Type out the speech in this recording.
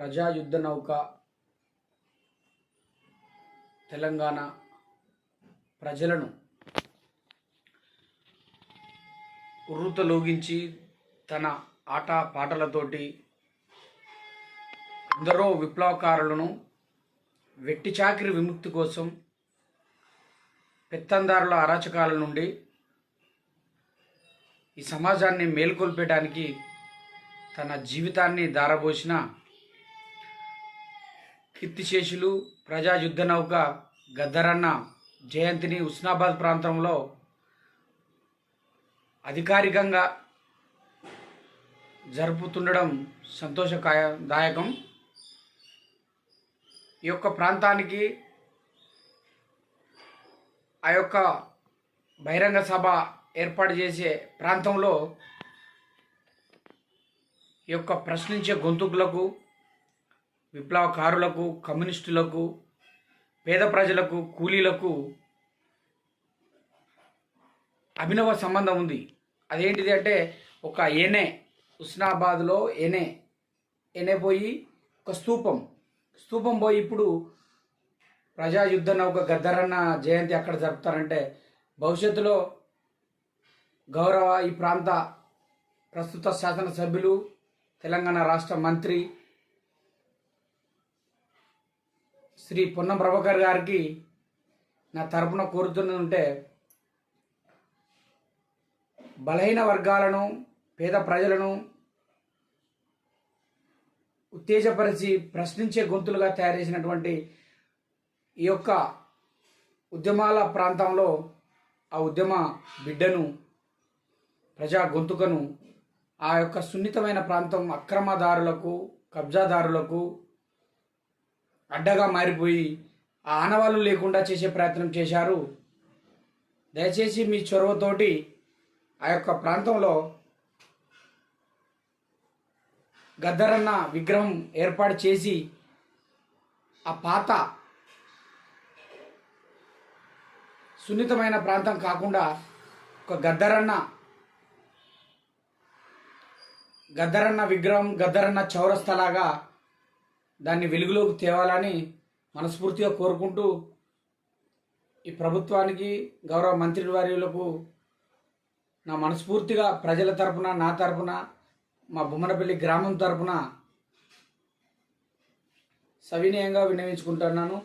ప్రజా యుద్ధ నౌక తెలంగాణ ప్రజలను ఉర్రుతలూగించి తన ఆట పాటలతోటి ఎందరో విప్లవకారులను వెట్టి చాకిరి విముక్తి కోసం పెత్తందారుల అరాచకాల నుండి ఈ సమాజాన్ని మేల్కొల్పేయడానికి తన జీవితాన్ని దారబోసిన కీర్తిశేషులు ప్రజా యుద్ధ నౌక గద్దరన్న జయంతిని ఉస్నాబాద్ ప్రాంతంలో అధికారికంగా జరుపుతుండడం సంతోషదాయకం. ఈ యొక్క ప్రాంతానికి ఆ యొక్క బహిరంగ సభ ఏర్పాటు చేసే ప్రాంతంలో ఈ యొక్క ప్రశ్నించే గొంతుకులకు విప్లవకారులకు కమ్యూనిస్టులకు పేద ప్రజలకు కూలీలకు అభినవ సంబంధం ఉంది. అదేంటిది అంటే ఒక ఏనే ఉస్నాబాద్లో ఏనే ఏనే పోయి ఒక స్తూపం స్తూపం పోయి ఇప్పుడు ప్రజా యుద్ధ నౌక గద్దరన్న జయంతి అక్కడ జరుపుతారంటే భవిష్యత్తులో గౌరవ ఈ ప్రాంత ప్రస్తుత శాసనసభ్యులు తెలంగాణ రాష్ట్ర మంత్రి శ్రీ పొన్నం ప్రభాకర్ గారికి నా తరపున కోరుతున్నది ఉంటే బలహీన వర్గాలను పేద ప్రజలను ఉత్తేజపరిచి ప్రశ్నించే గొంతులుగా తయారు చేసినటువంటి ఈ యొక్క ఉద్యమాల ప్రాంతంలో ఆ ఉద్యమ బిడ్డను ప్రజా గొంతుకను ఆ యొక్క సున్నితమైన ప్రాంతం అక్రమదారులకు కబ్జాదారులకు అడ్డగా మారిపోయి ఆ ఆనవాళ్ళు లేకుండా చేసే ప్రయత్నం చేశారు. దయచేసి మీ చొరవతోటి ఆ యొక్క ప్రాంతంలో గద్దరన్న విగ్రహం ఏర్పాటు చేసి ఆ పాత సున్నితమైన ప్రాంతం కాకుండా ఒక గద్దరన్న గద్దరన్న విగ్రహం గద్దరన్న చౌరస్తలాగా దాన్ని వెలుగులోకి తేవాలని మనస్ఫూర్తిగా కోరుకుంటూ ఈ ప్రభుత్వానికి గౌరవ మంత్రి వర్యులకు నా మనస్ఫూర్తిగా ప్రజల తరపున నా తరపున మా బొమ్మనపల్లి గ్రామం తరపున సవినయంగా విన్నవించుకుంటున్నాను